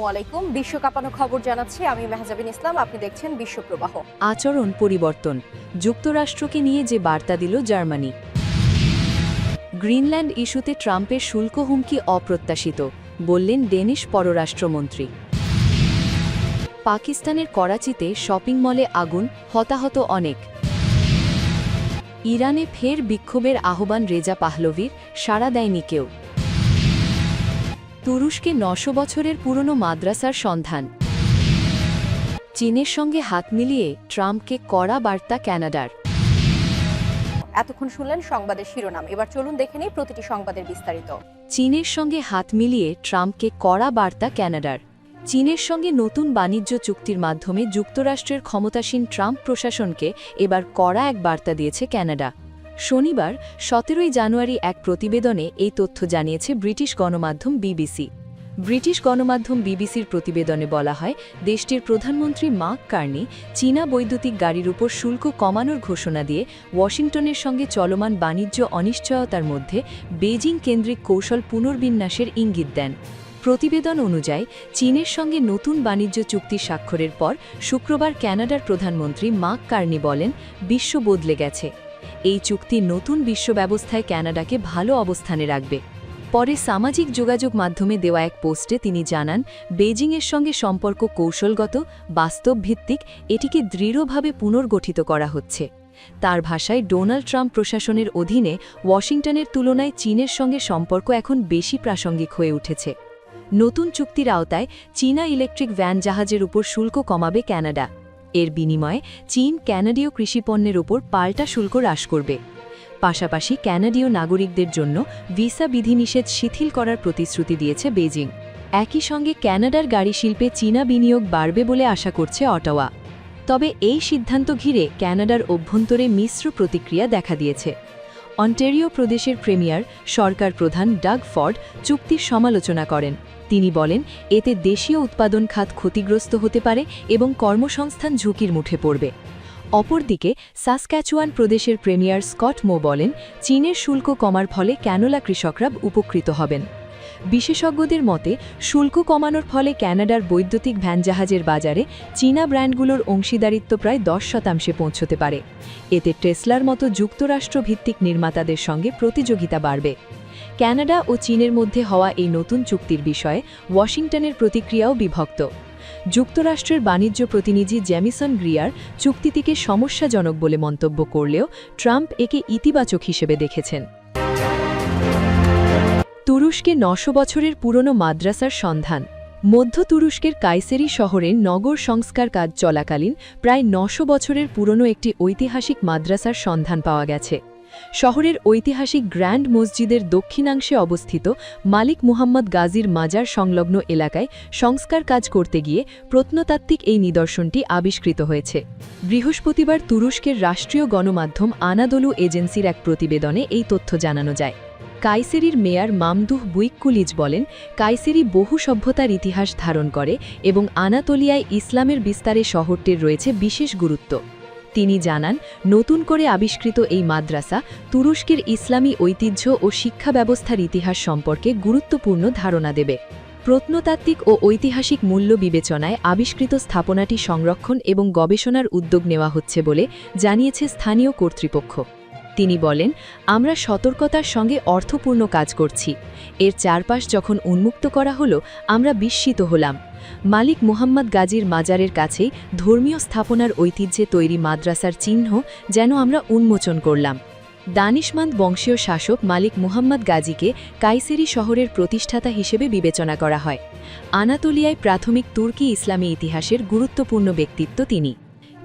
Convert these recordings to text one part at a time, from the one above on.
আসসালামু আলাইকুম। বিশ্ব খবর জানাচ্ছি আমি মেহজাবিন ইসলাম। আপনি দেখছেন বিশ্বপ্রবাহ আচরণ পরিবর্তন। যুক্তরাষ্ট্রকে নিয়ে যে বার্তা দিল জার্মানি। গ্রিনল্যান্ড ইস্যুতে ট্রাম্পের শুল্ক হুমকি অপ্রত্যাশিত, বললেন ডেনিশ পররাষ্ট্রমন্ত্রী। পাকিস্তানের করাচিতে শপিং মলে আগুন, হতাহত অনেক। ইরানে ফের বিক্ষোভের আহ্বান রেজা পাহলভির, সাড়া দেয়নি কেউ। তুরস্কে নশো বছরের পুরনো মাদ্রাসার সন্ধান। চীনের সঙ্গে হাত মিলিয়ে ট্রাম্পকে কড়া বার্তা ক্যানাডার। এতক্ষণ শুনলেন সংবাদের শিরোনাম। এবার চলুন দেখে নিই প্রতিটি সংবাদের বিস্তারিত। চীনের সঙ্গে হাত মিলিয়ে ট্রাম্পকে কড়া বার্তা ক্যানাডার। চীনের সঙ্গে নতুন বাণিজ্য চুক্তির মাধ্যমে যুক্তরাষ্ট্রের ক্ষমতাসীন ট্রাম্প প্রশাসনকে এবার কড়া এক বার্তা দিয়েছে ক্যানাডা। শনিবার, সতেরোই জানুয়ারি এক প্রতিবেদনে এই তথ্য জানিয়েছে ব্রিটিশ গণমাধ্যম বিবিসি। ব্রিটিশ গণমাধ্যম বিবিসির প্রতিবেদনে বলা হয়, দেশটির প্রধানমন্ত্রী মার্ক কার্নি চীনা বৈদ্যুতিক গাড়ির উপর শুল্ক কমানোর ঘোষণা দিয়ে ওয়াশিংটনের সঙ্গে চলমান বাণিজ্য অনিশ্চয়তার মধ্যে বেজিং কেন্দ্রিক কৌশল পুনর্বিন্যাসের ইঙ্গিত দেন। প্রতিবেদন অনুযায়ী, চীনের সঙ্গে নতুন বাণিজ্য চুক্তি স্বাক্ষরের পর শুক্রবার ক্যানাডার প্রধানমন্ত্রী মার্ক কার্নি বলেন, বিশ্ব বদলে গেছে। এই চুক্তি নতুন বিশ্ব ব্যবস্থায় ক্যানাডাকে ভালো অবস্থানে রাখবে। পরে সামাজিক যোগাযোগ মাধ্যমে দেওয়া এক পোস্টে তিনি জানান বেজিংয়ের সঙ্গে সম্পর্ক কৌশলগত, বাস্তবভিত্তিক, এটিকে দৃঢ়ভাবে পুনর্গঠিত করা হচ্ছে। তার ভাষায় ডোনাল্ড ট্রাম্প প্রশাসনের অধীনে ওয়াশিংটনের তুলনায় চীনের সঙ্গে সম্পর্ক এখন বেশি প্রাসঙ্গিক হয়ে উঠেছে। নতুন চুক্তির আওতায় চীনা ইলেকট্রিক ভ্যান জাহাজের উপর শুল্ক কমাবে ক্যানাডা। এর বিনিময়ে চীন ক্যানাডীয় কৃষিপণ্যের ওপর পাল্টা শুল্ক হ্রাস করবে। পাশাপাশি ক্যানাডীয় নাগরিকদের জন্য ভিসা বিধিনিষেধ শিথিল করার প্রতিশ্রুতি দিয়েছে বেজিং একই সঙ্গে ক্যানাডার গাড়ি শিল্পে চীনা বিনিয়োগ বাড়বে বলে আশা করছে অটাওয়া। তবে এই সিদ্ধান্ত ঘিরে ক্যানাডার অভ্যন্তরে মিশ্র প্রতিক্রিয়া দেখা দিয়েছে। অন্টেরিও প্রদেশের প্রেমিয়ার সরকার প্রধান ডাগ ফর্ড চুক্তির সমালোচনা করেন। তিনি বলেন, এতে দেশীয় উৎপাদন খাত ক্ষতিগ্রস্ত হতে পারে এবং কর্মসংস্থান ঝুঁকির মুঠে পড়বে। অপরদিকে, সাসক্যাচুয়ান প্রদেশের প্রেমিয়ার স্কট মো বলেন, চীনের শুল্ক কমার ফলে ক্যানোলা কৃষকরা উপকৃত হবেন। বিশেষজ্ঞদের মতে, শুল্ক কমানোর ফলে ক্যানাডার বৈদ্যুতিক ভ্যান জাহাজের বাজারে চীনা ব্র্যান্ডগুলোর অংশীদারিত্ব প্রায় দশ শতাংশে পৌঁছতে পারে। এতে টেসলার মতো যুক্তরাষ্ট্রভিত্তিক নির্মাতাদের সঙ্গে প্রতিযোগিতা বাড়বে। ক্যানাডা ও চীনের মধ্যে হওয়া এই নতুন চুক্তির বিষয়ে ওয়াশিংটনের প্রতিক্রিয়াও বিভক্ত। যুক্তরাষ্ট্রের বাণিজ্য প্রতিনিধি জ্যামিসন গ্রিয়ার চুক্তিটিকে সমস্যাজনক বলে মন্তব্য করলেও ট্রাম্প একে ইতিবাচক হিসেবে দেখেছেন। তুরস্কে নশো বছরের পুরনো মাদ্রাসার সন্ধান। মধ্য তুরস্কের কাইসেরি শহরের নগর সংস্কার কাজ চলাকালীন প্রায় নশো বছরের পুরনো একটি ঐতিহাসিক মাদ্রাসার সন্ধান পাওয়া গেছে। শহরের ঐতিহাসিক গ্র্যান্ড মসজিদের দক্ষিণাংশে অবস্থিত মালিক মুহাম্মদ গাজীর মাজার সংলগ্ন এলাকায় সংস্কার কাজ করতে গিয়ে প্রত্নতাত্ত্বিক এই নিদর্শনটি আবিষ্কৃত হয়েছে। বৃহস্পতিবার তুরস্কের রাষ্ট্রীয় গণমাধ্যম আনাদলু এজেন্সির এক প্রতিবেদনে এই তথ্য জানানো যায়। কাইসেরির মেয়র মামদুহ বুইক্কুলিজ বলেন, কাইসেরি বহু সভ্যতার ইতিহাস ধারণ করে এবং আনাতোলিয়ায় ইসলামের বিস্তারে শহরটির রয়েছে বিশেষ গুরুত্ব। তিনি জানান, নতুন করে আবিষ্কৃত এই মাদ্রাসা তুরস্কের ইসলামী ঐতিহ্য ও শিক্ষা ব্যবস্থার ইতিহাস সম্পর্কে গুরুত্বপূর্ণ ধারণা দেবে। প্রত্নতাত্ত্বিক ও ঐতিহাসিক মূল্য বিবেচনায় আবিষ্কৃত স্থাপনাটি সংরক্ষণ এবং গবেষণার উদ্যোগ নেওয়া হচ্ছে বলে জানিয়েছে স্থানীয় কর্তৃপক্ষ। তিনি বলেন, আমরা সতর্কতার সঙ্গে অর্থপূর্ণ কাজ করছি। এর চারপাশ যখন উন্মুক্ত করা হলো, আমরা বিস্মিত হলাম। মালিক মুহাম্মদ গাজীর মাজারের কাছেই ধর্মীয় স্থাপনার ঐতিহ্যে তৈরি মাদ্রাসার চিহ্ন যেন আমরা উন্মোচন করলাম। দানিশমান্দ বংশীয় শাসক মালিক মুহাম্মদ গাজীকে কাইসেরি শহরের প্রতিষ্ঠাতা হিসেবে বিবেচনা করা হয়। আনাতোলিয়ায় প্রাথমিক তুর্কি ইসলামী ইতিহাসের গুরুত্বপূর্ণ ব্যক্তিত্ব তিনি।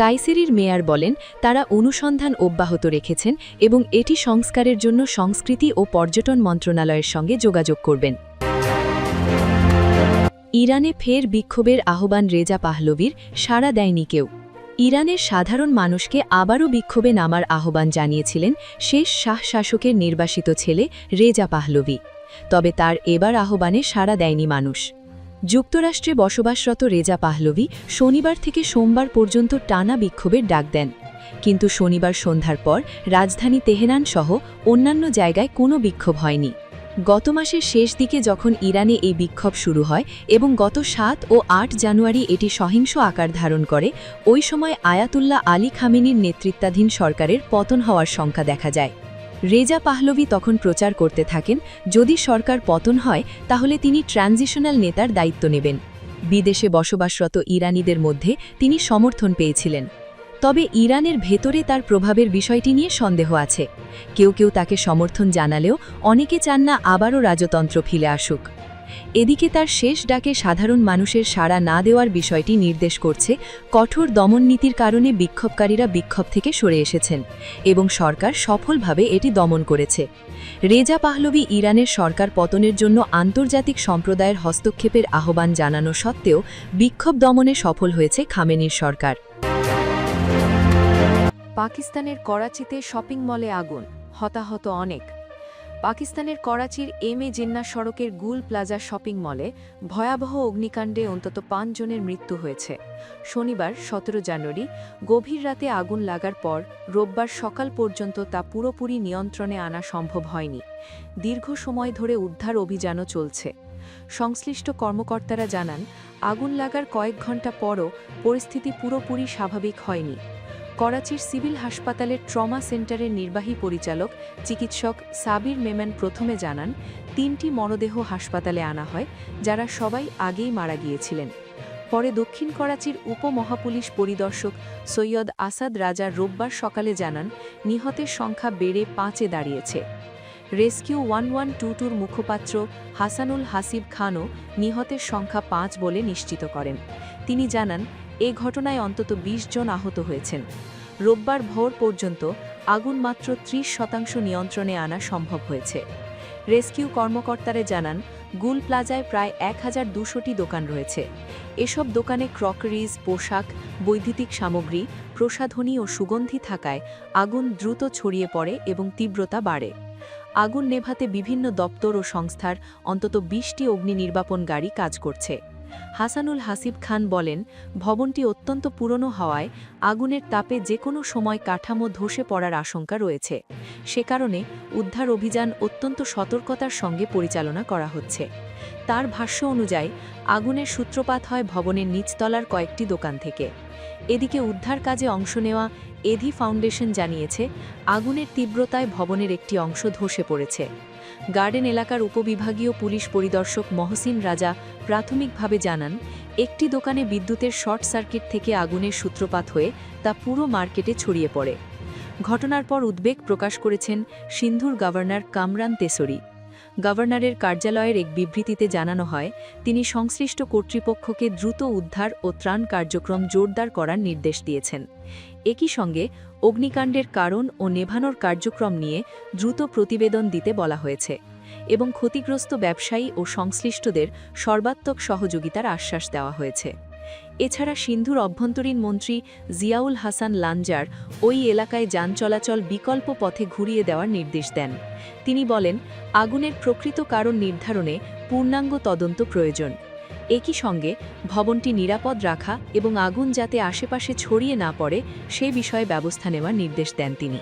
কাইসেরির মেয়র বলেন, তারা অনুসন্ধান অব্যাহত রেখেছেন এবং এটি সংস্কারের জন্য সংস্কৃতি ও পর্যটন মন্ত্রণালয়ের সঙ্গে যোগাযোগ করবেন। ইরানে ফের বিক্ষোভের আহ্বান রেজা পাহলবির সাড়া দেয়নি কেউ। ইরানের সাধারণ মানুষকে আবারও বিক্ষোভে নামার আহ্বান জানিয়েছিলেন শেষ শাহ শাসকের নির্বাসিত ছেলে রেজা পাহলবি তবে তার এবার আহ্বানে সাড়া দেয়নি মানুষ। যুক্তরাষ্ট্রে বসবাসরত রেজা পাহলভি শনিবার থেকে সোমবার পর্যন্ত টানা বিক্ষোভের ডাক দেন। কিন্তু শনিবার সন্ধ্যার পর রাজধানী তেহরান সহ অন্যান্য জায়গায় কোনো বিক্ষোভ হয়নি। গত মাসের শেষ দিকে যখন ইরানে এই বিক্ষোভ শুরু হয় এবং গত সাত ও আট জানুয়ারি এটি সহিংস আকার ধারণ করে, ওই সময় আয়াতুল্লাহ আলী খামেনির নেতৃত্বাধীন সরকারের পতন হওয়ার সংখ্যা দেখা যায়। রেজা পাহলভি তখন প্রচার করতে থাকেন, যদি সরকার পতন হয়, তাহলে তিনি ট্রানজিশনাল নেতার দায়িত্ব নেবেন। বিদেশে বসবাসরত ইরানিদের মধ্যে তিনি সমর্থন পেয়েছিলেন। তবে ইরানের ভেতরে তার প্রভাবের বিষয়টি নিয়ে সন্দেহ আছে। কেউ কেউ তাকে সমর্থন জানালেও অনেকে চান না আবারও রাজতন্ত্র ফিরে আসুক। এদিকে তার শেষ ডাকে সাধারণ মানুষের সাড়া না দেওয়ার বিষয়টি নির্দেশ করছে কঠোর দমন নীতির কারণে বিক্ষোভকারীরা বিক্ষোভ থেকে সরে এসেছেন এবং সরকার সফলভাবে এটি দমন করেছে। রেজা পাহলবি ইরানের সরকার পতনের জন্য আন্তর্জাতিক সম্প্রদায়ের হস্তক্ষেপের আহ্বান জানানো সত্ত্বেও বিক্ষোভ দমনে সফল হয়েছে খামেনির সরকার। পাকিস্তানের করাচিতে শপিং মলে আগুন, হতাহত অনেক। পাকিস্তানের করাচির এম এ জিন্না সড়কের গুল প্লাজা শপিং মলে ভয়াবহ অগ্নিকাণ্ডে অন্তত পাঁচজনের মৃত্যু হয়েছে। শনিবার, সতেরো জানুয়ারি, গভীর রাতে আগুন লাগার পর রোববার সকাল পর্যন্ত তা পুরোপুরি নিয়ন্ত্রণে আনা সম্ভব হয়নি। দীর্ঘ সময় ধরে উদ্ধার অভিযানও চলছে। সংশ্লিষ্ট কর্মকর্তারা জানান, আগুন লাগার কয়েক ঘণ্টা পরও পরিস্থিতি পুরোপুরি স্বাভাবিক হয়নি। করাচির সিভিল হাসপাতালের ট্রমা সেন্টারের নির্বাহী পরিচালক চিকিৎসক সাবির মেমেন প্রথমে জানান, তিনটি মরদেহ হাসপাতালে আনা হয়, যারা সবাই আগেই মারা গিয়েছিলেন। পরে দক্ষিণ করাচির উপমহাপুলিশ পরিদর্শক সৈয়দ আসাদ রাজা রোববার সকালে জানান, নিহতের সংখ্যা বেড়ে পাঁচে দাঁড়িয়েছে। রেস্কিউ ওয়ান ওয়ান টু টুর মুখপাত্র হাসানুল হাসিব খানও নিহতের সংখ্যা পাঁচ বলে নিশ্চিত করেন। তিনি জানান এ ঘটনায় অন্তত ২০ জন আহত হয়েছেন। রোববার ভোর পর্যন্ত আগুন মাত্র ত্রিশ শতাংশ নিয়ন্ত্রণে আনা সম্ভব হয়েছে। রেস্কিউ কর্মকর্তারা জানান, গুল প্লাজায় প্রায় এক হাজার দুশোটি দোকান রয়েছে। এসব দোকানে ক্রকারিজ, পোশাক, বৈদ্যুতিক সামগ্রী, প্রসাধনী ও সুগন্ধি থাকায় আগুন দ্রুত ছড়িয়ে পড়ে এবং তীব্রতা বাড়ে। আগুন নেভাতে বিভিন্ন দপ্তর ও সংস্থার অন্তত বিশটি অগ্নি নির্বাপন গাড়ি কাজ করছে। হাসানুল হাসিব খান বলেন, ভবনটি অত্যন্ত পুরনো হওয়ায় আগুনের তাপে যে কোনো সময় কাঠামো ধসে পড়ার আশঙ্কা রয়েছে। সে কারণে উদ্ধার অভিযান অত্যন্ত সতর্কতার সঙ্গে পরিচালনা করা হচ্ছে। তার ভাষ্য অনুযায়ী, আগুনের সূত্রপাত হয় ভবনের নিচতলার কয়েকটি দোকান থেকে। এদিকে উদ্ধার কাজে অংশ নেওয়া এধি ফাউন্ডেশন জানিয়েছে, আগুনের তীব্রতায় ভবনের একটি অংশ ধসে পড়েছে। গার্ডেন এলাকার উপবিভাগীয় পুলিশ পরিদর্শক মহসিন রাজা প্রাথমিকভাবে জানান, একটি দোকানে বিদ্যুতের শর্ট সার্কিট থেকে আগুনের সূত্রপাত হয়ে তা পুরো মার্কেটে ছড়িয়ে পড়ে। ঘটনার পর উদ্বেগ প্রকাশ করেছেন সিন্ধুর গভর্নর কামরান তেসরি। গভর্নরের কার্যালয়ের এক বিবৃতিতে জানানো হয়, তিনি সংশ্লিষ্ট কর্তৃপক্ষকে দ্রুত উদ্ধার ও ত্রাণ কার্যক্রম জোরদার করার নির্দেশ দিয়েছেন। একই সঙ্গে অগ্নিকাণ্ডের কারণ ও নেভানোর কার্যক্রম নিয়ে দ্রুত প্রতিবেদন দিতে বলা হয়েছে এবং ক্ষতিগ্রস্ত ব্যবসায়ী ও সংশ্লিষ্টদের সর্বাত্মক সহযোগিতার আশ্বাস দেওয়া হয়েছে। এছাড়া সিন্ধুর অভ্যন্তরীণ মন্ত্রী জিয়াউল হাসান লাঞ্জার ওই এলাকায় যান চলাচল বিকল্প পথে ঘুরিয়ে দেওয়ার নির্দেশ দেন। তিনি বলেন, আগুনের প্রকৃত কারণ নির্ধারণে পূর্ণাঙ্গ তদন্ত প্রয়োজন। একই সঙ্গে ভবনটি নিরাপদ রাখা এবং আগুন যাতে আশেপাশে ছড়িয়ে না পড়ে, সে বিষয়ে ব্যবস্থা নেওয়ার নির্দেশ দেন তিনি।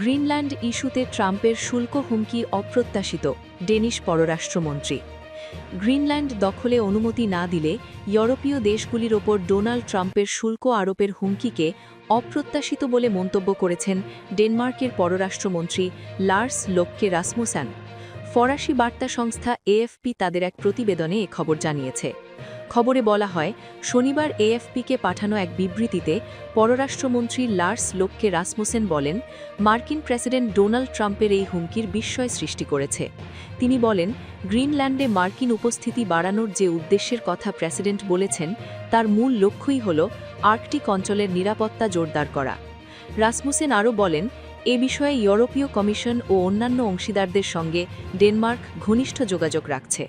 গ্রিনল্যান্ড ইস্যুতে ট্রাম্পের শুল্ক হুমকি অপ্রত্যাশিত, ডেনিশ পররাষ্ট্রমন্ত্রী। গ্রিনল্যান্ড দখলে অনুমতি না দিলে ইউরোপীয় দেশগুলির ওপর ডোনাল্ড ট্রাম্পের শুল্ক আরোপের হুমকিকে অপ্রত্যাশিত বলে মন্তব্য করেছেন ডেনমার্কের পররাষ্ট্রমন্ত্রী লার্স লোককে রাসমুসান। ফরাসি বার্তা সংস্থা এএফপি তাদের এক প্রতিবেদনে এ খবর জানিয়েছে। খবরে বলা হয়, শনিবার এএফপিকে পাঠানো এক বিবৃতিতে পররাষ্ট্রমন্ত্রী লার্স লোককে রাসমুসেন বলেন, মার্কিন প্রেসিডেন্ট ডোনাল্ড ট্রাম্পের এই হুমকির বিস্ময় সৃষ্টি করেছে। তিনি বলেন, গ্রিনল্যান্ডে মার্কিন উপস্থিতি বাড়ানোর যে উদ্দেশ্যের কথা প্রেসিডেন্ট বলেছেন, তার মূল লক্ষ্যই হল আর্কটিক অঞ্চলের নিরাপত্তা জোরদার করা। রাসমুসেন আরও বলেন এ বিষয়ে ইউরোপীয় কমিশন ও অন্যান্য অংশীদারদের সঙ্গে ডেনমার্ক ঘনিষ্ঠ যোগাযোগ রাখছে।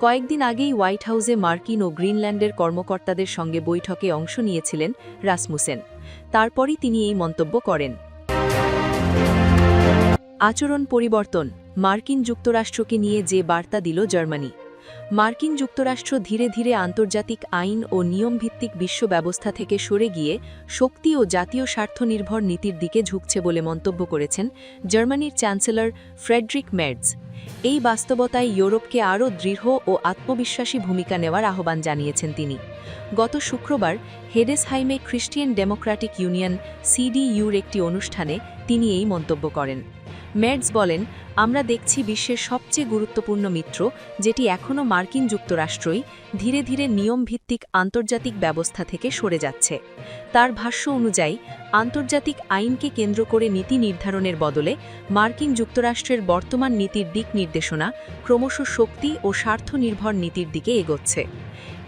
কয়েকদিন আগেই হোয়াইট হাউসে মার্কিন ও গ্রিনল্যান্ডের কর্মকর্তাদের সঙ্গে বৈঠকে অংশ নিয়েছিলেন রাসমুসেন। তারপরই তিনি এই মন্তব্য করেন। আচরণ পরিবর্তন। মার্কিন যুক্তরাষ্ট্রকে নিয়ে যে বার্তা দিল জার্মানি। মার্কিন যুক্তরাষ্ট্র ধীরে ধীরে আন্তর্জাতিক আইন ও নিয়মভিত্তিক বিশ্ব ব্যবস্থা থেকে সরে গিয়ে শক্তি ও জাতীয় স্বার্থনির্ভর নীতির দিকে ঝুঁকছে বলে মন্তব্য করেছেন জার্মানির চ্যান্সেলর ফ্রেডরিক মের্জ। এই বাস্তবতায় ইউরোপকে আরও দৃঢ় ও আত্মবিশ্বাসী ভূমিকা নেওয়ার আহ্বান জানিয়েছেন তিনি। গত শুক্রবার হেডেসহাইমে খ্রিস্টিয়ান ডেমোক্র্যাটিক ইউনিয়ন সিডিইউর একটি অনুষ্ঠানে তিনি এই মন্তব্য করেন। মের্জ বলেন, আমরা দেখছি বিশ্বের সবচেয়ে গুরুত্বপূর্ণ মিত্র, যেটি এখনও মার্কিন যুক্তরাষ্ট্রই ধীরে ধীরে নিয়মভিত্তিক আন্তর্জাতিক ব্যবস্থা থেকে সরে যাচ্ছে। তার ভাষ্য অনুযায়ী, আন্তর্জাতিক আইনকে কেন্দ্র করে নীতি নির্ধারণের বদলে মার্কিন যুক্তরাষ্ট্রের বর্তমান নীতির দিক নির্দেশনা ক্রমশ শক্তি ও স্বার্থনির্ভর নীতির দিকে এগোচ্ছে।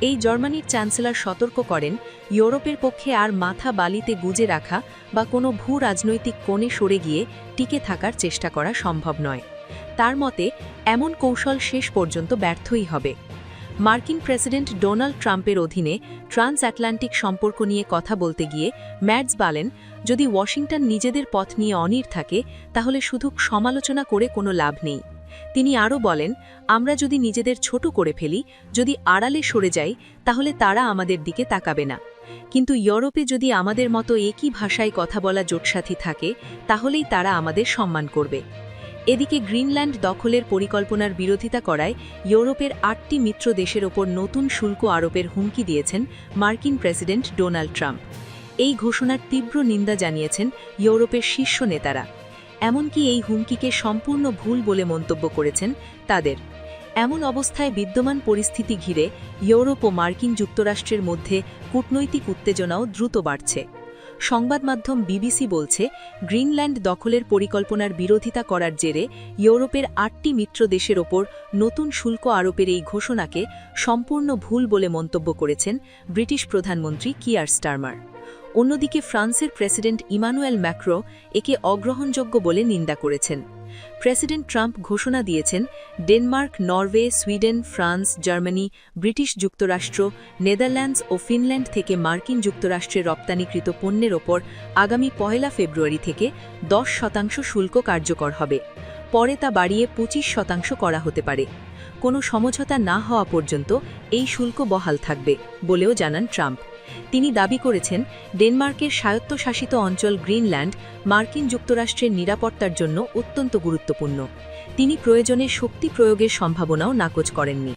এই জার্মানির চ্যান্সেলর সতর্ক করেন, ইউরোপের পক্ষে আর মাথা বালিতে গুজে রাখা বা কোনো ভূ রাজনৈতিক কোণে সরে গিয়ে টিকে থাকার চেষ্টা করা সম্ভব নয়। তার মতে, এমন কৌশল শেষ পর্যন্ত ব্যর্থই হবে। মার্কিন প্রেসিডেন্ট ডোনাল্ড ট্রাম্পের অধীনে ট্রান্স আটলান্টিক সম্পর্ক নিয়ে কথা বলতে গিয়ে ম্যাটস বলেন, যদি ওয়াশিংটন নিজেদের পথ নিয়ে অনির থাকে, তাহলে শুধু সমালোচনা করে কোনো লাভ নেই। তিনি আরও বলেন, আমরা যদি নিজেদের ছোট করে ফেলি, যদি আড়ালে সরে যাই, তাহলে তারা আমাদের দিকে তাকাবে না। কিন্তু ইউরোপে যদি আমাদের মতো একই ভাষায় কথা বলা জোটসাথী থাকে, তাহলেই তারা আমাদের সম্মান করবে। এদিকে গ্রিনল্যান্ড দখলের পরিকল্পনার বিরোধিতা করায় ইউরোপের আটটি মিত্র দেশের ওপর নতুন শুল্ক আরোপের হুমকি দিয়েছেন মার্কিন প্রেসিডেন্ট ডোনাল্ড ট্রাম্প। এই ঘোষণার তীব্র নিন্দা জানিয়েছেন ইউরোপের শীর্ষ নেতারা। এমনকি এই হুমকিকে সম্পূর্ণ ভুল বলে মন্তব্য করেছেন তাদের। এমন অবস্থায় বিদ্যমান পরিস্থিতি ঘিরে ইউরোপ ও মার্কিন যুক্তরাষ্ট্রের মধ্যে কূটনৈতিক উত্তেজনাও দ্রুত বাড়ছে। সংবাদ মাধ্যম বিবিসি বলছে, গ্রিনল্যান্ড দখলের পরিকল্পনার বিরোধিতা করার জেরে ইউরোপের আটটি মিত্র দেশের ওপর নতুন শুল্ক আরোপের এই ঘোষণাকে সম্পূর্ণ ভুল বলে মন্তব্য করেছেন ব্রিটিশ প্রধানমন্ত্রী কিয়ার স্টারমার। অন্যদিকে ফ্রান্সের প্রেসিডেন্ট ইমানুয়েল ম্যাক্রো একে অগ্রহণযোগ্য বলে নিন্দা করেছেন। প্রেসিডেন্ট ট্রাম্প ঘোষণা দিয়েছেন, Denmark, Norway, Sweden, France, Germany, British যুক্তরাষ্ট্র, নেদারল্যান্ডস ও ফিনল্যান্ড থেকে মার্কিন যুক্তরাষ্ট্রে রপ্তানিকৃত পণ্যের ওপর আগামী পহেলা ফেব্রুয়ারি থেকে দশ শতাংশ শুল্ক কার্যকর হবে। পরে তা বাড়িয়ে পঁচিশ শতাংশ করা হতে পারে। কোনো সমঝোতা না হওয়া পর্যন্ত এই শুল্ক বহাল থাকবে, বলেও জানান ট্রাম্প। তিনি দাবি করেছেন, ডেনমার্কের স্বায়ত্তশাসিত অঞ্চল গ্রিনল্যান্ড মার্কিন যুক্তরাষ্ট্রের নিরাপত্তার জন্য অত্যন্ত গুরুত্বপূর্ণ। তিনি প্রয়োজনে শক্তি প্রয়োগের সম্ভাবনাও নাকচ করেননি।